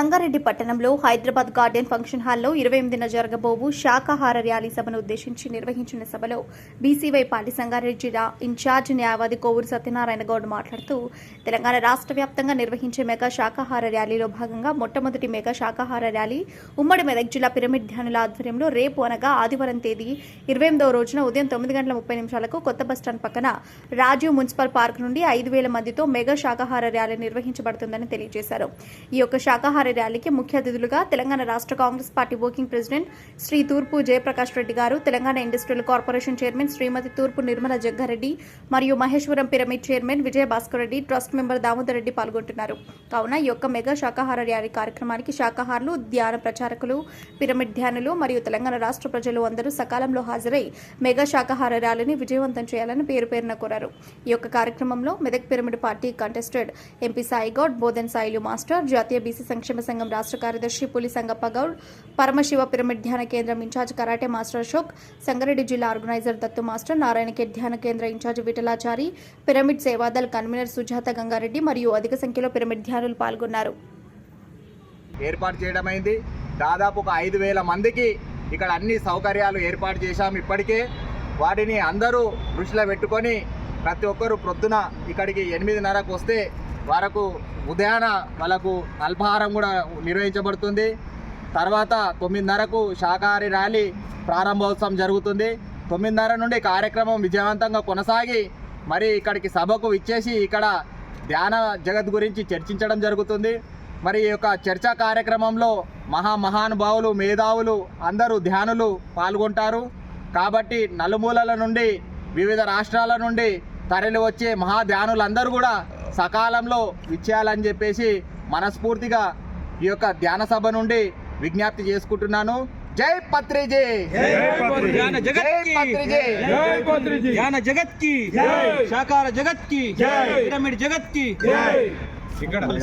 సంగారెడ్డి పట్టణంలో Hyderabad garden function హాల్లో ఇరవై ఎనిమిదిన జరగబోవు శాకాహార ర్యాలీ సభను ఉద్దేశించి నిర్వహించిన సభలో బీసీవై పార్టీ సంగారెడ్డి జిల్లా ఇన్ఛార్జ్ న్యాయవాది కోవూరు సత్యనారాయణ గౌడ్ మాట్లాడుతూ తెలంగాణ రాష్ట్ర వ్యాప్తంగా నిర్వహించే మెగా శాకాహార ర్యాలీలో భాగంగా మొట్టమొదటి మెగా శాకాహార ర్యాలీ ఉమ్మడి మెదక్ జిల్లా పిరమిడ్ ధ్యానుల ఆధ్వర్యంలో రేపు అనగా ఆదివారం తేదీ ఇరవై ఎనిమిదవ రోజున ఉదయం తొమ్మిది గంటల ముప్పై నిమిషాలకు కొత్త బస్టాండ్ పక్కన రాజీవ్ మున్సిపల్ పార్క్ నుండి ఐదు వేల మందితో మెగా శాకాహార ర్యాలీ నిర్వహించబడుతుందని తెలియజేశారు. ఈ యొక్క శాకాహార ర్యాలీకి ముఖ్య అతిథులుగా తెలంగాణ రాష్ట్ర Congress party working president Shri Turpu Jayaprakash Reddy గారు Telangana industrial corporation chairman Shrimati Turpu Nirmala Jaggareddy మరియు Maheshwaram pyramid chairman Vijaya Bhaskar Reddy trust member Damodar Reddy పాల్గొంటున్నారు. కావున ఈ యొక్క మెగా శాకాహార ర్యాలీ కార్యక్రమానికి శాకాహారులు ధ్యాన ప్రచారకులు పిరమిడ్ ధ్యానులు మరియు తెలంగాణ రాష్ట్ర ప్రజలు అందరూ సకాలంలో హాజరై మెగా శాకాహార ర్యాలీని విజయవంతం చేయాలని పేరు పేరున కోరారు. ఈ యొక్క కార్యక్రమంలో Medak pyramid party contested MP Saigoud Bodhan Sailu master జాతీయ బీసీ సంక్షేమ సంఘం రాష్ట్ర కార్యదర్శి పులి సంగప్ప గౌడ్ పరమశివ పిరమిడ్ ధ్యాన కేంద్రం incharge karate master Ashok Sangareddy జిల్లా ఆర్గనైజర్ దత్తు మాస్టర్ నారాయణకే ధ్యాన కేంద్ర incharge Vithalachari pyramid Sevadal convener Sujatha Gangareddy మరియు అధిక సంఖ్యలో పిరమిడ్ ధ్యానులు పాల్గొన్నారు. ఏర్పాటు చేయడమైంది దాదాపు ఒక ఐదు వేల మందికి ఇక్కడ అన్ని సౌకర్యాలు ఏర్పాటు చేశాము ఇప్పటికే. వాటిని అందరూ దృష్టిలో పెట్టుకొని ప్రతి ఒక్కరు ప్రొద్దున ఇక్కడికి ఎనిమిదిన్నరకు వస్తే వరకు ఉదయాన వాళ్ళకు అల్పాహారం కూడా నిర్వహించబడుతుంది. తర్వాత తొమ్మిదిన్నరకు శాకాహారి ర్యాలీ ప్రారంభోత్సవం జరుగుతుంది. తొమ్మిదిన్నర నుండి కార్యక్రమం విజయవంతంగా కొనసాగి మరి ఇక్కడికి సభకు ఇచ్చేసి ఇక్కడ ధ్యాన జగత్ గురించి చర్చించడం జరుగుతుంది. మరి ఈ యొక్క చర్చా కార్యక్రమంలో మహా మహానుభావులు మేధావులు అందరూ ధ్యానులు పాల్గొంటారు. కాబట్టి నలుమూలల నుండి వివిధ రాష్ట్రాల నుండి తరలి వచ్చే మహా ధ్యానులందరూ కూడా సకాలంలో ఇచ్చేయాలని చెప్పేసి మనస్ఫూర్తిగా ఈ యొక్క ధ్యాన సభ నుండి విజ్ఞప్తి చేసుకుంటున్నాను. జై పత్రిజీ జ్ఞాన జగత్ జగత్